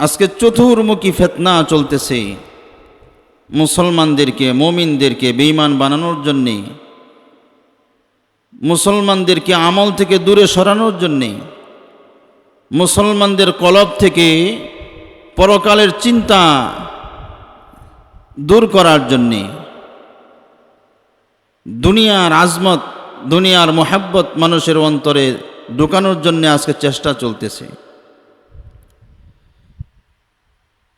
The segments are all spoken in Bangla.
আজকে চতুর্মুখী ফেতনা চলতেছে। মুসলমানদেরকে, মমিনদেরকে বেঈমান বানানোর জন্যে, মুসলমানদেরকে আমল থেকে দূরে সরানোর জন্যে, মুসলমানদের কলব থেকে পরকালের চিন্তা দূর করার জন্যে, দুনিয়ার আজমত, দুনিয়ার মোহাব্বত মানুষের অন্তরে ঢুকানোর জন্য আজকে চেষ্টা চলতেছে।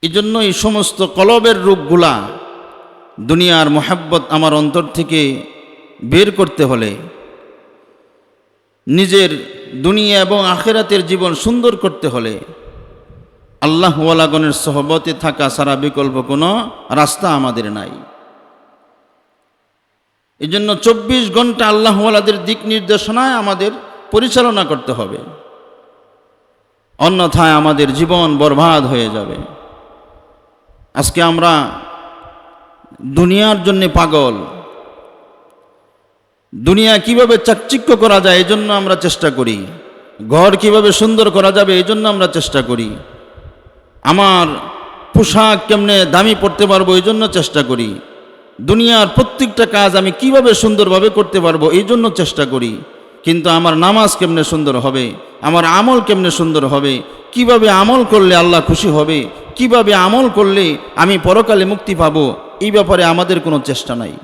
এই জন্য এই সমস্ত কলবের রূপগুলা দুনিয়ার মোহাব্বত আমার অন্তর থেকে বের করতে হলে, নিজের দুনিয়া এবং আখেরাতের জীবন সুন্দর করতে হলে আল্লাহ ওয়ালাগনের সহবতে থাকা সারা বিকল্প কোনো রাস্তা আমাদের নাই। এই জন্য চব্বিশ ঘণ্টা আল্লাহওয়ালাদের দিক নির্দেশনায় আমাদের পরিচালনা করতে হবে। অন্যথায় আমাদের জীবন বরবাদ হয়ে যাবে। আজকে আমরা দুনিয়ার জন্য পাগল। দুনিয়া কীভাবে চাকচিক্য করা যায় এই জন্য আমরা চেষ্টা করি। ঘর কীভাবে সুন্দর করা যাবে এই জন্য আমরা চেষ্টা করি। আমার পোশাক কেমনে দামি পড়তে পারব এই জন্য চেষ্টা করি। দুনিয়ার প্রত্যেকটা কাজ আমি কীভাবে সুন্দরভাবে করতে পারব এই জন্য চেষ্টা করি। কিন্তু আমার নামাজ কেমনে সুন্দর হবে? আমার আমল কেমনে সুন্দর হবে? কীভাবে আমল করলে আল্লাহ খুশি হবে? কীভাবে আমল করলে আমি পরকালে মুক্তি পাব? এই ব্যাপারে আমাদের কোনো চেষ্টা নাই।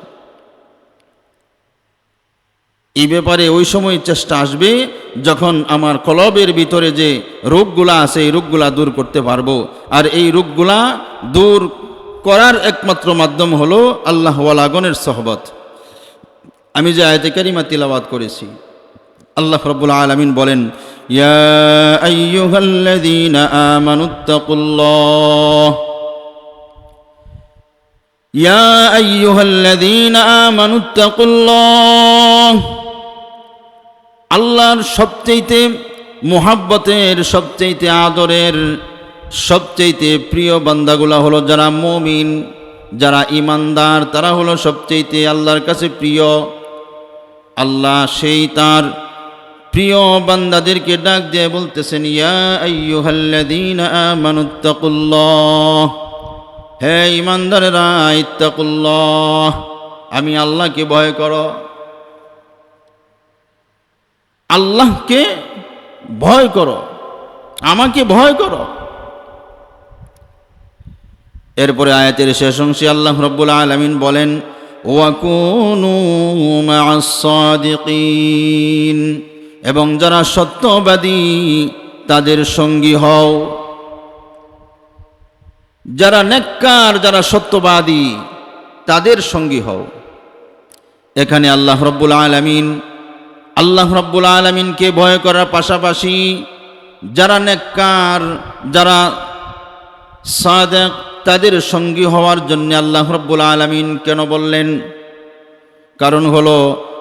এই ব্যাপারে ওই সময় চেষ্টা আসবে যখন আমার কলবের ভিতরে যে রোগগুলা আছে, এই রোগগুলা দূর করতে পারব। আর এই রোগগুলা দূর করার একমাত্র মাধ্যম হলো আল্লাহ ওয়ালাগনের সহবত। আমি যে আয়তে কারিমা তিলাবাত করেছি, আল্লাহ রব্বুল আলমিন বলেন ইয়া আইয়ুহাল্লাযীনা আমানুত্তাকুল্লাহ يا أيها الذين آمنوا اتقوا الله আল্লাহর সবচেয়েতে মোহাব্বতের সবচেয়েতে আদরের সবচেয়েতে প্রিয় বান্দাগুলা হলো যারা মমিন যারা ইমানদার তারা হলো সবচেয়েতে আল্লাহর কাছে প্রিয় আল্লাহ সেই তার প্রিয় বান্দাদেরকে ডাক দিয়ে বলতেছেন হে ইমানদারেরা ইত্তাকুল্লাহ, আমি আল্লাহকে ভয় করো। আল্লাহকে ভয় করো, আমাকে ভয় করো। এরপরে আয়াতের শেষ অংশে আল্লাহ রব্বুল আলমিন বলেন ওয়াকুনু মা'আস-সাদিকিন। এবং যারা সত্যবাদী, তাদের সঙ্গী হও। যারা নেককার, যারা সত্যবাদী, তাদের সঙ্গী হও। এখানে আল্লাহ রব্বুল আলমিন, আল্লাহ রব্বুল আলমিনকে ভয় করার পাশাপাশি যারা নেককার, যারা সাদেক, তাদের সঙ্গী হওয়ার জন্য আল্লাহ রব্বুল আলমিন কেন বললেন? কারণ হলো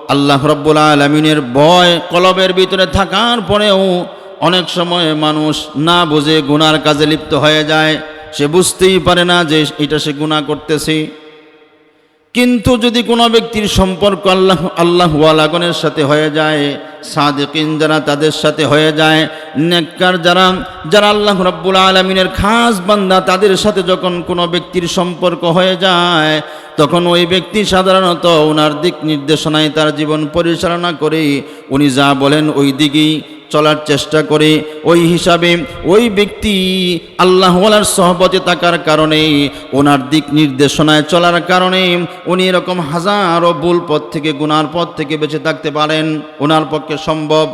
আল্লাহ রব্বুল আলমিনের ভয় কলবের ভিতরে থাকার পরেও অনেক সময় মানুষ না বুঝে গুনার কাজে লিপ্ত হয়ে যায়। সে বুঝতেই পারে না যে এটা সে গুণা করতেছে। কিন্তু যদি কোনো ব্যক্তির সম্পর্ক আল্লাহ আল্লাহ ওয়ালাগনের সাথে হয়ে যায়, সাদেকিন যারা তাদের সাথে হয়ে যায়, নেককার যারা যারা আল্লাহ রব্বুল আলমিনের খাস বান্দা তাদের সাথে যখন কোনো ব্যক্তির সম্পর্ক হয়ে যায়, তখন ওই ব্যক্তি সাধারণত ওনার দিক নির্দেশনায় তার জীবন পরিচালনা করে, উনি যা বলেন ওই দিকেই চলার চেষ্টা করে। ওই হিসাবে ওই ব্যক্তি আল্লাহওয়ালার সহবতে থাকার কারণে, ওনার দিক নির্দেশনায় চলার কারণে উনি এরকম হাজারো ভুল পথ থেকে, গুনার পথ থেকে বেঁচে থাকতে পারেন। ওনার পক্ষে সম্ভব।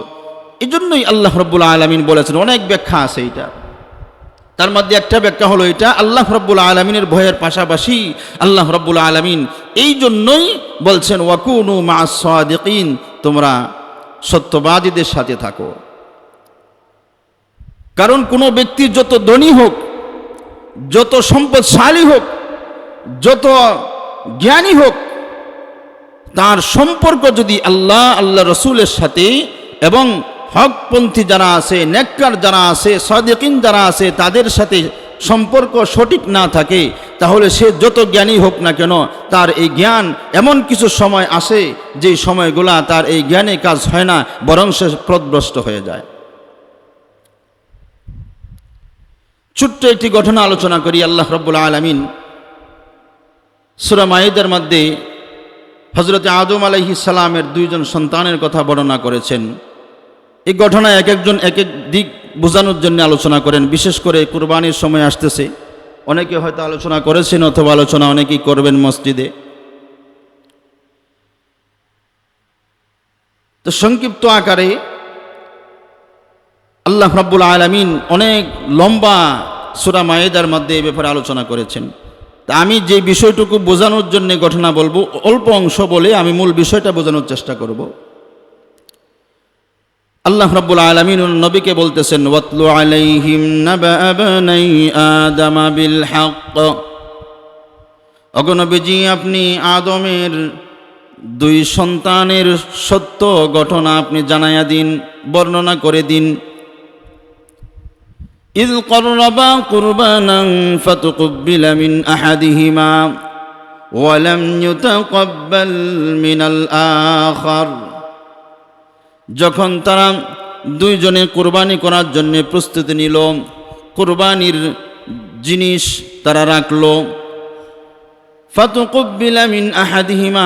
এই জন্যই আল্লাহ রব্বুল আলমিন বলেছেন, অনেক ব্যাখ্যা আছে এটা তার মধ্যে একটা ব্যাখ্যা হলো এটা, আল্লাহ রব্বুল আলমিনের ভয়ের পাশাপাশি আল্লাহ রব্বুল আলমিন এই জন্যই বলছেন ওয়াকুনু মা সাদিকিন তোমরা সত্যবাদীদের সাথে থাকো। কারণ কোনো ব্যক্তি যত ধনী হোক, যত সম্পদশালী হোক, যত জ্ঞানী হোক, তার সম্পর্ক যদি আল্লাহ আল্লাহ রসুলের সাথে এবং হকপন্থী যারা আছে, নেককার যারা আছে, সদেকিন যারা আছে, তাদের সাথে সম্পর্ক সঠিক না থাকে, তাহলে সে যত জ্ঞানী হোক না কেন, তার এই জ্ঞান এমন কিছু সময় আসে যে সময়গুলা তার এই জ্ঞানে কাজ হয় না, বরং সে প্রদভ্রষ্ট হয়ে যায়। ছোট্ট একটি ঘটনা আলোচনা করি, আল্লাহ রব্বুল আলমিন সুরা মাইদের মধ্যে হজরত আদম আলহি সালামের দুইজন সন্তানের কথা বর্ণনা করেছেন। এই ঘটনা এক একজন এক এক দিক বোঝানোর জন্য আলোচনা করেন। বিশেষ করে কুরবানির সময় আসতেছে। অনেকে হয়তো আলোচনা করেছেন অথবা আলোচনা অনেকেই করবেন মসজিদে। তো সংক্ষিপ্ত আকারে আল্লাহ রাব্বুল আলমিন অনেক লম্বা সুরা মায়েদার মধ্যে এ ব্যাপারে আলোচনা করেছেন। তা আমি যে বিষয়টুকু বোঝানোর জন্য ঘটনা বলব, অল্প অংশ বলে আমি মূল বিষয়টা বোঝানোর চেষ্টা করব। আল্লাহ রাব্বুল আলামিন নবীকে বলতেছেন ওয়াতলু আলাইহিম নাবা আবনাই আদামা বিল হক অগনবীজি আপনি আদমের দুই সন্তানের সত্য ঘটনা আপনি জানাইয়া দিন বর্ণনা করে দিন إذ قربا قربانا فتقبل من أحدهما ولم يتقبل من الآخر যখন তারা দুইজনে কোরবানি করার জন্য প্রস্তুতি নিল, কোরবানির জিনিস তারা রাখল। ফাতুকুব্বিলা মিন আহাদিহিমা,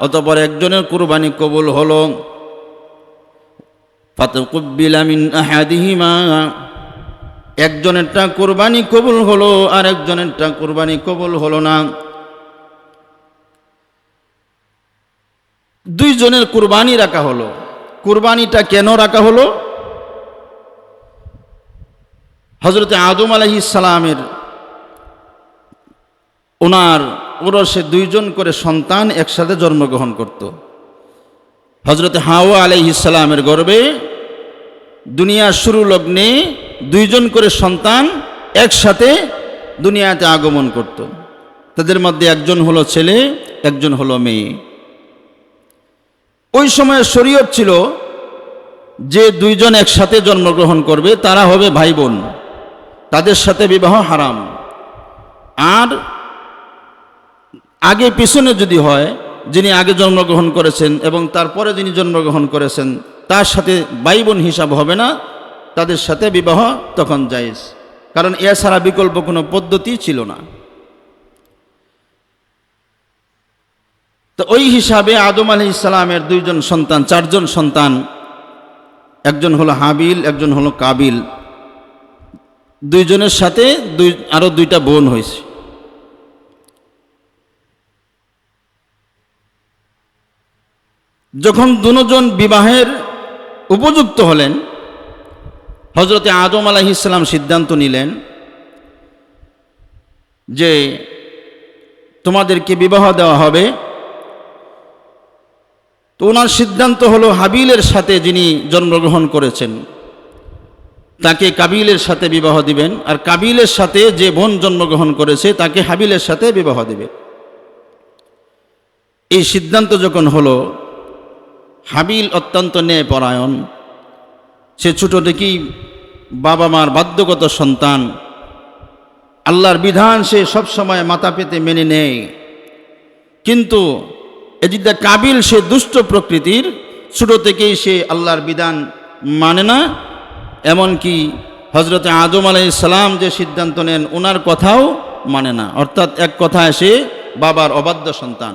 অতপর একজনের কোরবানি কবুল হলো। ফাতুকুব্বিলা মিন আহাদিহিমা, একজনেরটা কোরবানি কবুল হলো, আর একজনেরটা কোরবানি কবুল হলো না। দুইজনের কোরবানি রাখা হলো। কোরবানিটা কেন রাখা হলো? হজরতে আদম আলহি সালামের ওনার ওরসে দুইজন করে সন্তান একসাথে জন্মগ্রহণ করত। হজরতে হাওয়া আলহি সালামের গর্বে দুনিয়ার শুরু লগ্নে দুইজন করে সন্তান একসাথে দুনিয়াতে আগমন করত। তাদের মধ্যে একজন হলো ছেলে, একজন হলো মেয়ে। ওই সময় শরীয়ত ছিল যে দুইজন একসাথে জন্মগ্রহণ করবে, তারা হবে ভাই বোন। তাদের সাথে বিবাহ হারাম। আর আগে পিছনে যদি হয়, যিনি আগে জন্মগ্রহণ করেছেন এবং তারপরে যিনি জন্মগ্রহণ করেছেন, তার সাথে ভাই বোন হিসাব হবে না, তাদের সাথে বিবাহ তখন জায়েজ। কারণ এছাড়া বিকল্প কোনো পদ্ধতি ছিল না। তো ওই হিসাবে আদম আলি ইসলামের দুইজন সন্তান, চারজন সন্তান। একজন হলো হাবিল, একজন হলো কাবিল। দুইজনের সাথে দুই, আরও দুইটা বোন হয়েছে। যখন দুজন বিবাহের উপযুক্ত হলেন হজরতে আদম আলাহিসাল্লাম সিদ্ধান্ত নিলেন যে তোমাদেরকে বিবাহ দেওয়া হবে তো ওনার সিদ্ধান্ত হলো হাবিলের সাথে যিনি জন্মগ্রহণ করেছেন, তাকে কাবিলের সাথে বিবাহ দিবেন, আর কাবিলের সাথে যে বোন জন্মগ্রহণ করেছে, তাকে হাবিলের সাথে বিবাহ দিবে এই সিদ্ধান্ত যখন হলো, হাবিল অত্যন্ত ন্যায়পরায়ণ। সে ছোটো থেকেই বাবা মার বাধ্যগত সন্তান। আল্লাহর বিধান সে সবসময় মাথা পেতে মেনে নেয়। কিন্তু এদিকটা কাবিল, সে দুষ্ট প্রকৃতির। ছোট থেকেই সে আল্লাহর বিধান মানে না। এমনকি হজরতে আদম আলাই সালাম যে সিদ্ধান্ত নেন, ওনার কথাও মানে না। অর্থাৎ এক কথায় সে বাবার অবাধ্য সন্তান।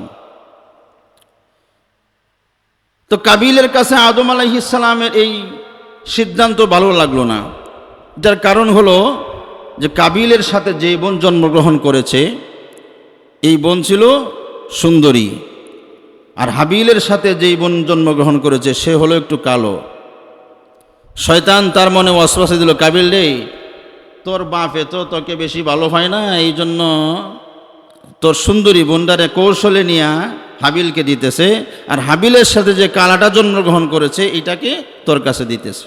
তো কাবিলের কাছে আদম আলাইসালামের এই সিদ্ধান্ত ভালো লাগল না। যার কারণ হলো যে কাবিলের সাথে যে বোন জন্মগ্রহণ করেছে, এই বোন ছিল সুন্দরী। আর হাবিলের সাথে যেই বোন জন্মগ্রহণ করেছে, সে হলো একটু কালো। শয়তান তার মনে ওয়াসওয়াসে দিল, কাবিল রে, তোর বাপে তো তোকে বেশি ভালো হয় না, এই জন্য তোর সুন্দরী বোনদারে কৌশলে নিয়া হাবিলকে দিতেছে, আর হাবিলের সাথে যে কালাটা জন্মগ্রহণ করেছে, এটাকে তোর কাছে দিতেছে।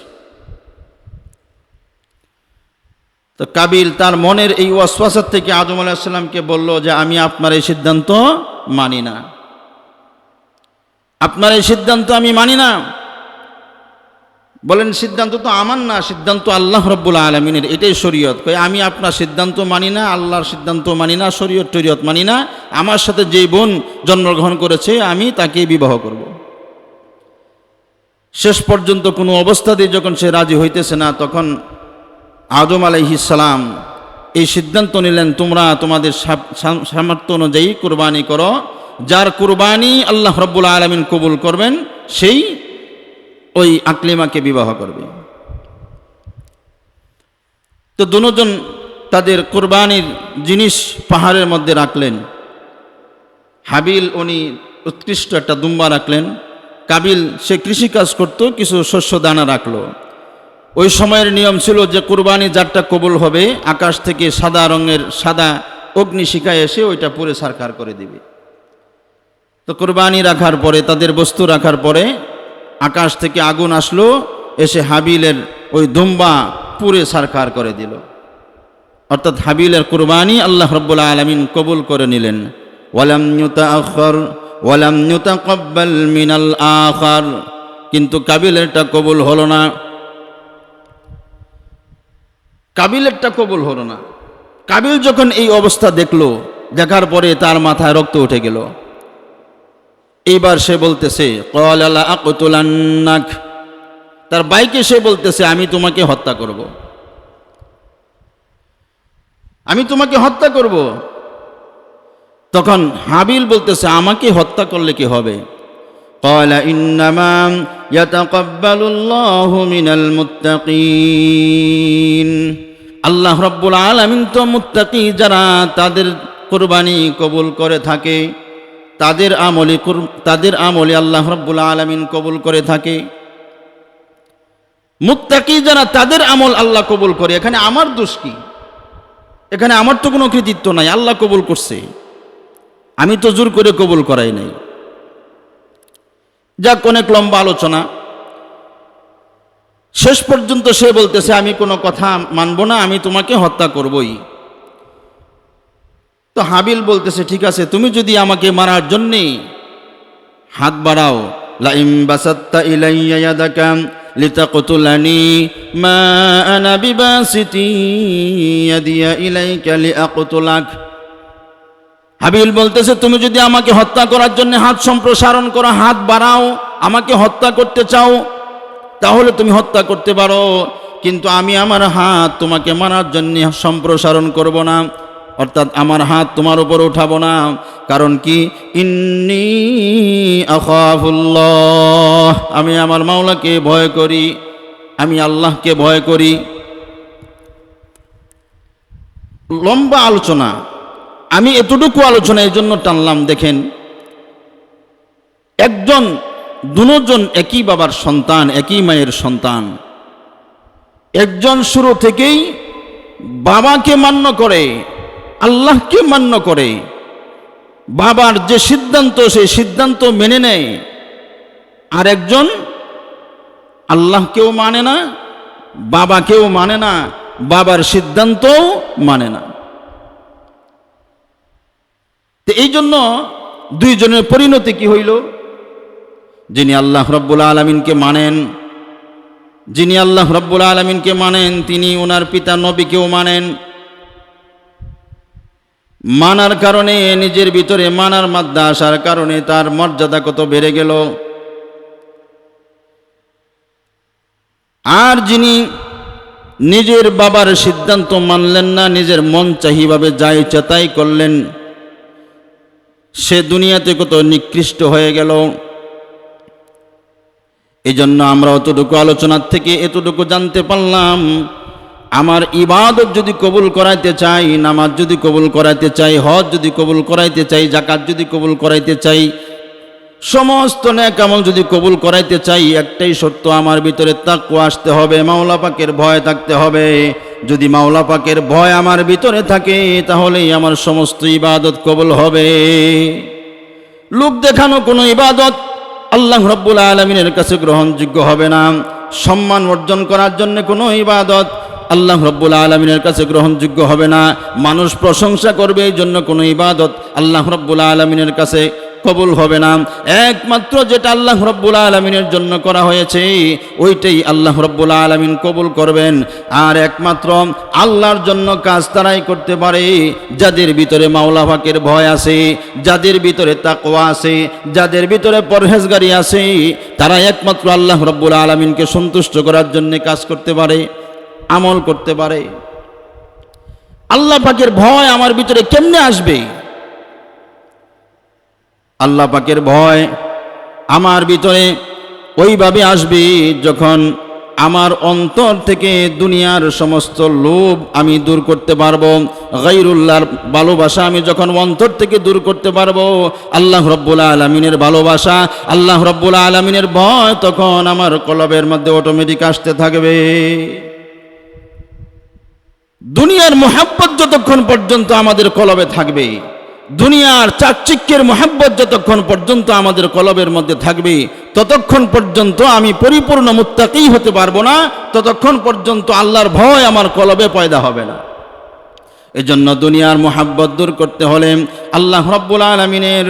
তো কাবিল তার মনের এই অশ্বাসের থেকে আদম আলাহিসাল্লামকে বলল যে, আমি আপনার এই সিদ্ধান্ত মানি না। আপনার এই সিদ্ধান্ত আমি মানি না। বলেন, সিদ্ধান্ত তো আমার না, সিদ্ধান্ত আল্লাহ রব্বুল আলমিনের, এটাই শরীয়ত। কই আমি আপনার সিদ্ধান্ত মানি না, আল্লাহর সিদ্ধান্ত মানি না, শরীয়ত টরিয়ত মানি না, আমার সাথে যেই বোন জন্মগ্রহণ করেছে, আমি তাকে বিবাহ করব। শেষ পর্যন্ত কোনো অবস্থাতেই যখন সে রাজি হইতেছে না, তখন আদম আলাইহিসালাম এই সিদ্ধান্ত নিলেন, তোমরা তোমাদের সামর্থ্য অনুযায়ী কুরবানি করো যার কুরবানি আল্লাহ রব্বুল আলমিন কবুল করবেন, সেই ওই আকলিমাকে বিবাহ করবে। তো দুজন তাদের কোরবানির জিনিস পাহাড়ের মধ্যে রাখলেন। হাবিল, উনি উৎকৃষ্ট একটা দুম্বা রাখলেন। কাবিল, সে কৃষিকাজ করত, কিছু শস্য দানা রাখল। ওই সময়ের নিয়ম ছিল যে কোরবানি যারটা কবুল হবে, আকাশ থেকে সাদা রঙের সাদা অগ্নিশিখায় এসে ওইটা পুরে সারকার করে দিবে। তো কোরবানি রাখার পরে, তাদের বস্তু রাখার পরে আকাশ থেকে আগুন আসলো, এসে হাবিলের ওই দুম্বা পুরে সারকার করে দিল। অর্থাৎ হাবিলের কুরবানি আল্লাহ রব্বুল্লা আলমিন কবুল করে নিলেন। ওয়ালাম ওয়ালাম মিনাল আখার। কিন্তু কাবিলেরটা কবুল হলো না। কাবিলেরটা কবুল হলো না। কাবিল যখন এই অবস্থা দেখল, দেখার পরে তার মাথায় রক্ত উঠে গেল। এইবার সে বলতেছে তার বাইকে সে বলতেছে, আমি তোমাকে হত্যা করব। আমি তোমাকে হত্যা করব? তখন হাবিল বলতেছে, আমাকে হত্যা করলে কি হবে? কয়লা মিনাল আল্লাহ রব্বুল আলামিন তো মুত্তাকি যারা তাদের কোরবানি কবুল করে থাকে তাদের আমলে তাদের আমলে আল্লাহ রব্বুল আলমিন কবুল করে থাকে। মুত্তাকি যারা, তাদের আমল আল্লাহ কবুল করে। এখানে আমার দোষ কি? এখানে আমার তো কোনো কৃতিত্ব নাই, আল্লাহ কবুল করছে। আমি তো জোর করে কবুল করাই নাই। যাক, অনেক লম্বা আলোচনা। শেষ পর্যন্ত সে বলতেছে, আমি কোনো কথা মানব না, আমি তোমাকে হত্যা করবই। তো হাবিল বলতেছে, ঠিক আছে, তুমি যদি আমাকে মারার জন্যে হাত বাড়াও, লাইম বাসাত্তা ইলাইয়া ইয়াদাকা লিতাকতুলানি মা আনা বিবাসিতি হাবিল বলতেছে, তুমি যদি আমাকে হত্যা করার জন্য হাত সম্প্রসারণ করো, হাত বাড়াও, আমাকে হত্যা করতে চাও, তাহলে তুমি হত্যা করতে পারো। কিন্তু আমি আমার হাত তোমাকে মারার জন্য সম্প্রসারণ করব না। অর্থাৎ আমার হাত তোমার উপর উঠাবো না। কারণ কি? ইন্নি আখাফুল্লাহ। আমি আমার মাওলাকে ভয় করি, আমি আল্লাহকে ভয় করি। লম্বা আলোচনা। আমি এতটুকু আলোচনা এই জন্য টানলাম, দেখেন। একজন, দুজন একই বাবার সন্তান, একই মায়ের সন্তান। একজন শুরু থেকেই বাবাকে মান্য করে আল্লাহকে মান্য করে। বাবার যে সিদ্ধান্ত, সেই সিদ্ধান্ত মেনে নেয়। আর একজন আল্লাহকেও মানে না, বাবাকেও মানে না, বাবার সিদ্ধান্তও মানে না। তো এই জন্য দুইজনের পরিণতি কি হইল? যিনি আল্লাহ রব্বুল আলমিনকে মানেন, যিনি আল্লাহ রব্বুল আলমিনকে মানেন, তিনি ওনার পিতা নবীকেও মানেন মানার কারণে নিজের ভিতরে মানার মাধ্যা আসার কারণে তার মর্যাদা কত বেড়ে গেল। আর যিনি নিজের বাবার সিদ্ধান্ত মানলেন না, নিজের মন চাহিভাবে যা ইচ্ছা তাই করলেন, সে দুনিয়াতে কত নিকৃষ্ট হয়ে গেল। এই জন্য আমরা অতটুকু আলোচনার থেকে এতটুকু জানতে পারলাম আমার ইবাদত যদি কবুল করাইতে চাই, নামাজ যদি কবুল করাইতে চাই, হজ যদি কবুল করাইতে চাই জাকাত যদি কবুল করাইতে চাই, সমস্ত ন্যাক আমল যদি কবুল করাইতে চাই, একটাই সত্য আমার ভিতরে তাকু আসতে হবে, মাওলা পাকের ভয় থাকতে হবে। যদি মাওলা পাকের ভয় আমার ভিতরে থাকে, তাহলেই আমার সমস্ত ইবাদত কবুল হবে। লোক দেখানো কোনো ইবাদত আল্লাহ রব্বুল আলমিনের কাছে গ্রহণযোগ্য হবে না। সম্মান অর্জন করার জন্য কোনো ইবাদত আল্লাহ রব্বুল আলমিনের কাছে গ্রহণযোগ্য হবে না। মানুষ প্রশংসা করবে, এই জন্য কোনো ইবাদত আল্লাহ রব্বুল আলমিনের কাছে কবুল হবে না। একমাত্র যেটা আল্লাহ রব্বুল আলমিনের জন্য করা হয়েছে, ওইটাই আল্লাহ রব্বুল আলমিন কবুল করবেন। আর একমাত্র আল্লাহর জন্য কাজ তারাই করতে পারে, যাদের ভিতরে মাওলা ফাকের ভয় আছে, যাদের ভিতরে তাকওয়া আছে, যাদের ভিতরে পরহেজগারি আছে তারা একমাত্র আল্লাহ রব্বুল আলমিনকে সন্তুষ্ট করার জন্য কাজ করতে পারে। আমল করতে পারে। আল্লাহ পাকের ভয় আমার ভিতরে কেমনে আসবে? আল্লাহ পাকের ভয় আমার ভিতরে ওইভাবে আসবে যখন আমার অন্তর থেকে দুনিয়ার সমস্ত লোভ আমি দূর করতে পারব গাইরুল্লাহর ভালোবাসা আমি যখন অন্তর থেকে দূর করতে পারব, আল্লাহ রব্বুল আলমিনের ভালোবাসা, আল্লাহ রব্বুল আলমিনের ভয় তখন আমার কলবের মধ্যে অটোমেটিক আসতে থাকবে। দুনিয়ার মোহাব্বত যতক্ষণ পর্যন্ত আমাদের কলবে থাকবে, দুনিয়ার চাকচিক্যের মোহাব্বত যতক্ষণ পর্যন্ত আমাদের কলবের মধ্যে থাকবে, ততক্ষণ পর্যন্ত আমি পরিপূর্ণ মুত্তাকেই হতে পারব না, ততক্ষণ পর্যন্ত আল্লাহর ভয় আমার কলবে পয়দা হবে না। এজন্য দুনিয়ার মোহাব্বত দূর করতে হলে আল্লাহ রব্বুল আলমিনের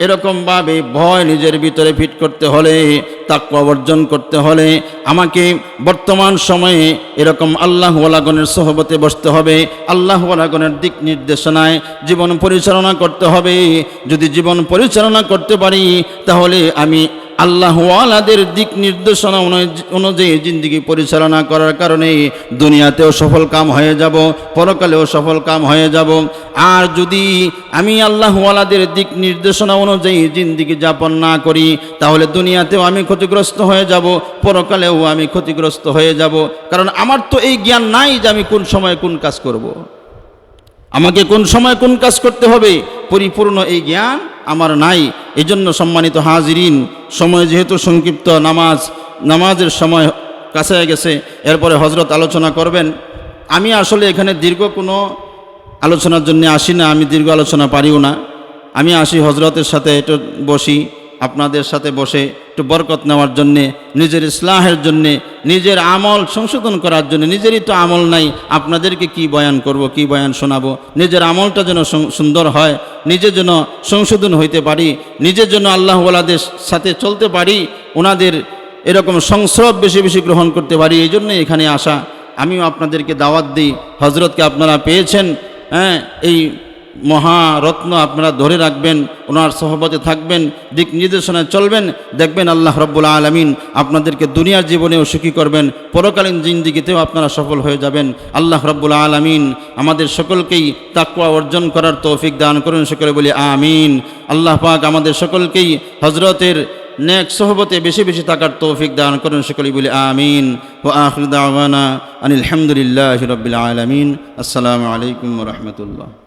এরকমভাবে ভয় নিজের ভিতরে ফিট করতে হলে তাকে অর্জন করতে হলে, আমাকে বর্তমান সময়ে এরকম আল্লাহ ওয়ালাগনের সহবতে বসতে হবে আল্লাহ ওয়ালাগনের দিক নির্দেশনায় জীবন পরিচালনা করতে হবে। যদি জীবন পরিচালনা করতে পারি, তাহলে আমি আল্লাহ ওয়ালাদের দিক নির্দেশনা অনুয- অনুযায়ী জিন্দিগি পরিচালনা করার কারণে দুনিয়াতেও সফল কাম হয়ে যাব, পরকালেও সফল কাম হয়ে যাব। আর যদি আমি আল্লাহ ওয়ালাদের দিক নির্দেশনা অনুযায়ী জিন্দিগি যাপন না করি, তাহলে দুনিয়াতেও আমি ক্ষতিগ্রস্ত হয়ে যাব, পরকালেও আমি ক্ষতিগ্রস্ত হয়ে যাব। কারণ আমার তো এই জ্ঞান নাই যে আমি কোন সময় কোন কাজ করব। আমাকে কোন সময় কোন কাজ করতে হবে? পরিপূর্ণ এই জ্ঞান আমার নাই, এজন্য জন্য সম্মানিত হাজিরিন, সময় যেহেতু সংক্ষিপ্ত নামাজ, নামাজের সময় কাছে গেছে, এরপরে হজরত আলোচনা করবেন। আমি আসলে এখানে দীর্ঘ কোনো আলোচনার জন্য আসি না, আমি দীর্ঘ আলোচনা পারিও না। আমি আসি হজরতের সাথে এটা বসি, আপনাদের সাথে বসে। একটু বরকত নেওয়ার জন্যে, নিজের ইসলাহের জন্যে, নিজের আমল সংশোধন করার জন্য, নিজেরই তো আমল নাই, আপনাদেরকে কি বয়ান করব, কি বয়ান শোনাবো? নিজের আমলটা যেন সুন্দর হয়, নিজে যেন সংশোধন হইতে পারি নিজের জন্য আল্লাহওয়ালাদের সাথে চলতে পারি ওনাদের এরকম সংস্রব বেশি বেশি গ্রহণ করতে পারি, এই জন্যই এখানে আসা। আমিও আপনাদেরকে দাওয়াত দিই। হজরতকে আপনারা পেয়েছেন হ্যাঁ এই মহারত্ন আপনারা ধরে রাখবেন, ওনার সহবতে থাকবেন, দিক নির্দেশনায় চলবেন, দেখবেন আল্লাহ রব্বুল আলমিন আপনাদেরকে দুনিয়ার জীবনেও সুখী করবেন, পরকালীন জিন্দিগিতেও আপনারা সফল হয়ে যাবেন। আল্লাহ রব্বুল আলমিন আমাদের সকলকেই তাকুয়া অর্জন করার তৌফিক দান করুন, সকলে বলি আমিন। আল্লাহ পাক আমাদের সকলকেই হজরতের নেক সহবতে বেশি বেশি থাকার তৌফিক দান করুন সকলেই বলি আমিন। ও আখির দাওয়ানা আনিল হামদুলিল্লাহ রবিল আলমিন। আসসালামু আলাইকুম রহমতুল্লাহ।